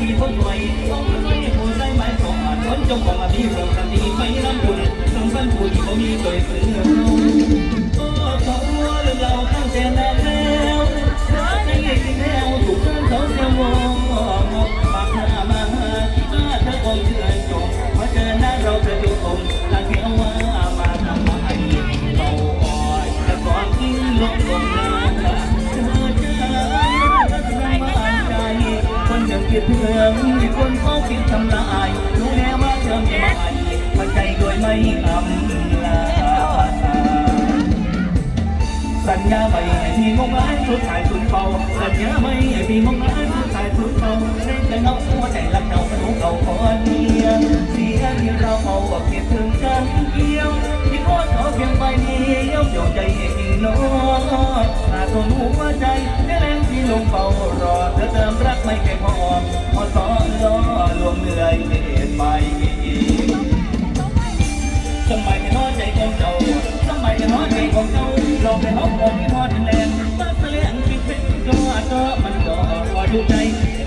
ที่ทนไหวต้องมันไม่ผู้ใส่ไม้สองอันคนจงของอภิราสันดีไม่ลำบุญสองสั้นผู้ที่เขามีเคยซื้อ ญาใหม่ไอ้ที่มองไม่ทุกสายทุนเป่าสัญญาใหม่ไอ้ที่มองไม่ทุกสายทุนเป่าใช้แต่น้องหัวใจรักเนาหนูเก่าคนเดียวเสียที่เราเฝ้าคิดถึงกันเกี่ยวที่พ่อรเขาเพียงไปเดียวโยให้กิน้อนขาตัวหัวใจได้แรงที่ลงเป่ารอเธอเติมรักไม่เก่พอพอสอนล้อลวงเหนื่อยเหตุไปสมัย องไปห้องบอกพี่พอถึงแลนมาแสลงกินเป็นจอจอมันจอพออยู่ใจ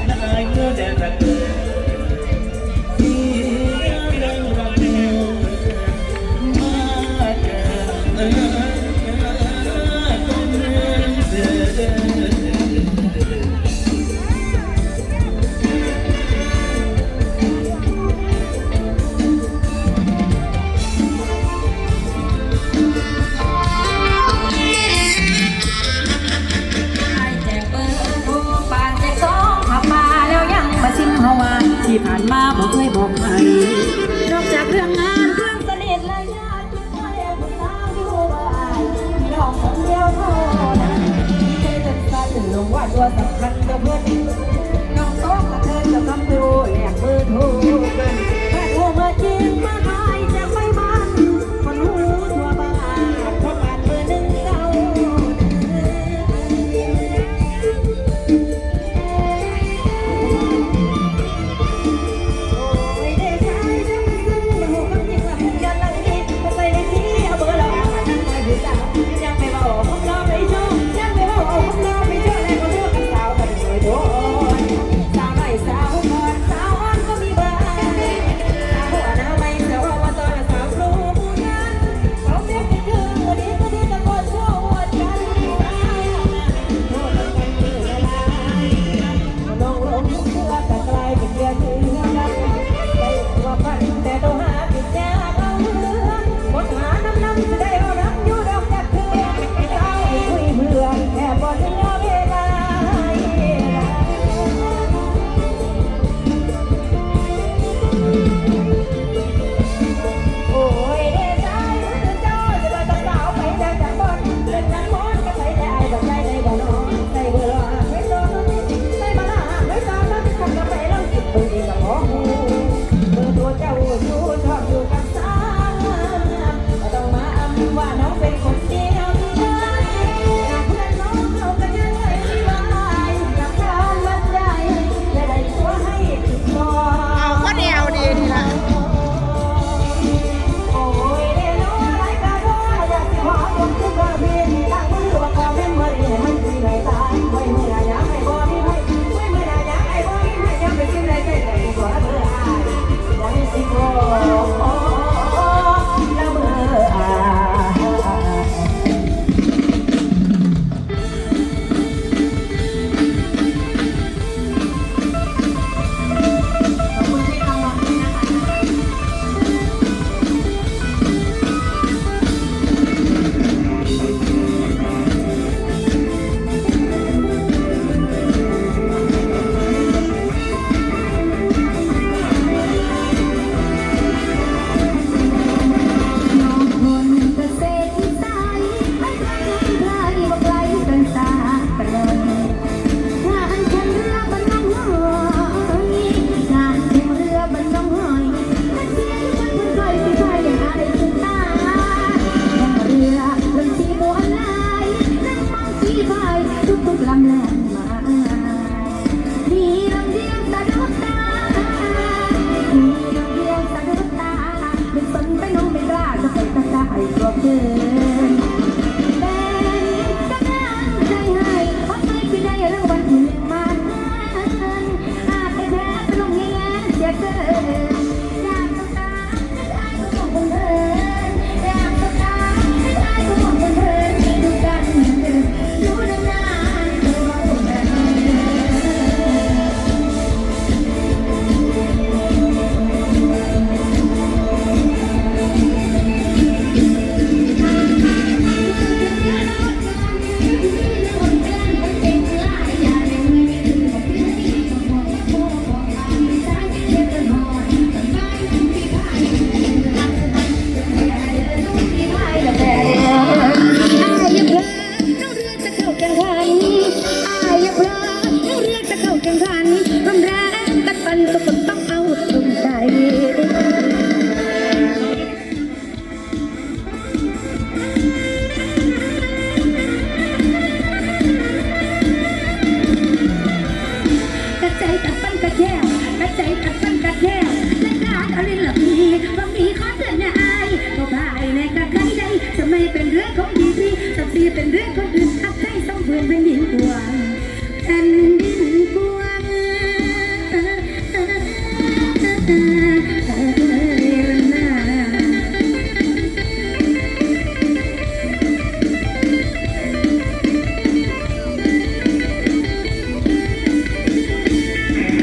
ละอายเมื่อแดดระเกิดเออ ลงว่าตัวสำคัญ